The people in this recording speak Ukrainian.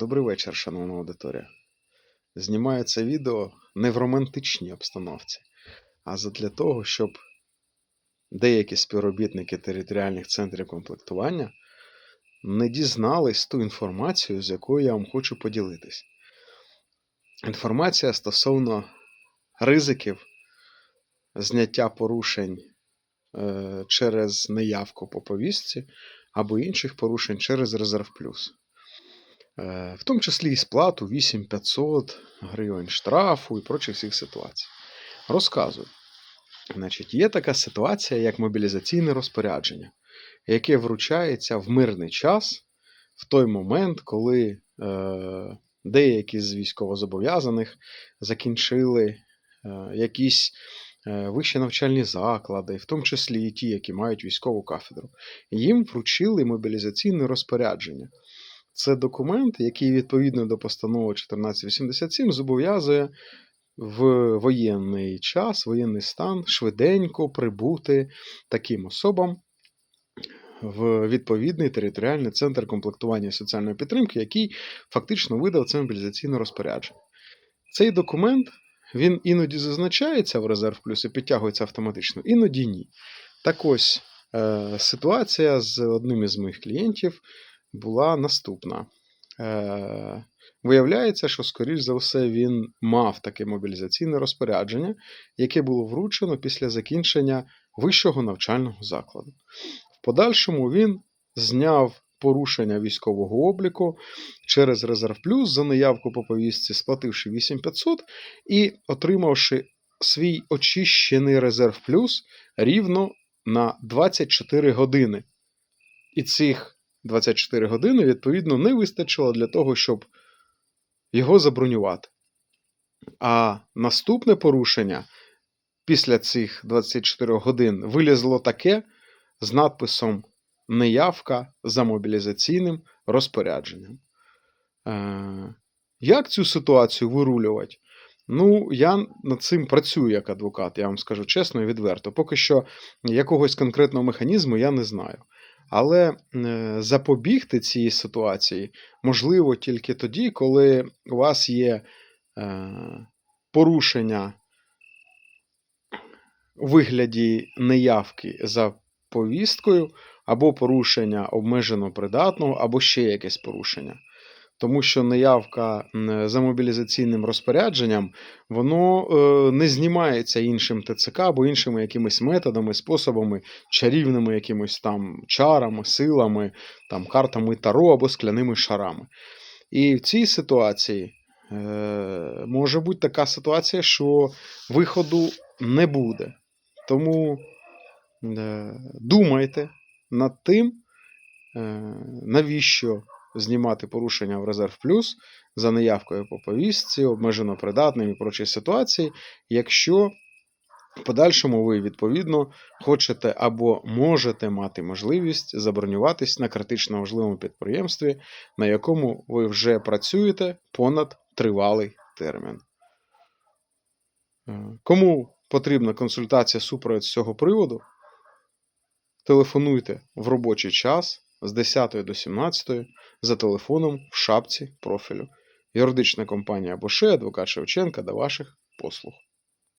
Добрий вечір, шановна аудиторія. Знімаю це відео не в романтичній обстановці, а задля того, щоб деякі співробітники територіальних центрів комплектування не дізнались ту інформацію, з якою я вам хочу поділитись. Інформація стосовно ризиків зняття порушень е, через неявку по повістці або інших порушень через резерв плюс. Е, В тому числі і сплату 8500 гривень штрафу і прочих всіх ситуацій. Розказую. Значить, є така ситуація, як мобілізаційне розпорядження, яке вручається в мирний час в той момент, коли е, деякі з військовозобов'язаних закінчили е, якісь е, вищі навчальні заклади, в тому числі і ті, які мають військову кафедру. Їм вручили мобілізаційне розпорядження. Це документ, який відповідно до постанови 1487 зобов'язує в воєнний час, воєнний стан швиденько прибути таким особам в відповідний територіальний центр комплектування соціальної підтримки, який фактично видав це мобілізаційне розпорядження. Цей документ він іноді зазначається в резерв плюс і підтягується автоматично, іноді ні. Так ось е, ситуація з одним із моїх клієнтів була наступна. Е, Виявляється, що, скоріш за все, він мав таке мобілізаційне розпорядження, яке було вручено після закінчення вищого навчального закладу. В подальшому він зняв порушення військового обліку через резерв плюс за наявку по повістці, сплативши 8500 і отримавши свій очищений резерв плюс рівно на 24 години. І цих 24 години, відповідно, не вистачило для того, щоб його забронювати. А наступне порушення після цих 24 годин вилізло таке з надписом Неявка за мобілізаційним розпорядженням. Е, Як цю ситуацію вирулювати? Ну, я над цим працюю як адвокат, я вам скажу чесно і відверто. Поки що якогось конкретного механізму я не знаю. Але е, запобігти цій ситуації можливо тільки тоді, коли у вас є е, порушення у вигляді неявки за повісткою, або порушення обмежено придатного, або ще якесь порушення. Тому що неявка за мобілізаційним розпорядженням, воно е, не знімається іншим ТЦК або іншими якимись методами, способами, чарівними якимись там чарами, силами, там, картами таро або скляними шарами. І в цій ситуації е, може бути така ситуація, що виходу не буде. Тому е, думайте над тим, навіщо знімати порушення в резерв плюс за неявкою по повістці, обмежено придатним і прочій ситуації, якщо в подальшому ви, відповідно, хочете або можете мати можливість забронюватись на критично важливому підприємстві, на якому ви вже працюєте понад тривалий термін. Е, Кому потрібна консультація супровід з цього приводу, телефонуйте в робочий час з 10 до 17 за телефоном в шапці профілю. Юридична компанія Боше, адвокат Шевченка до ваших послуг.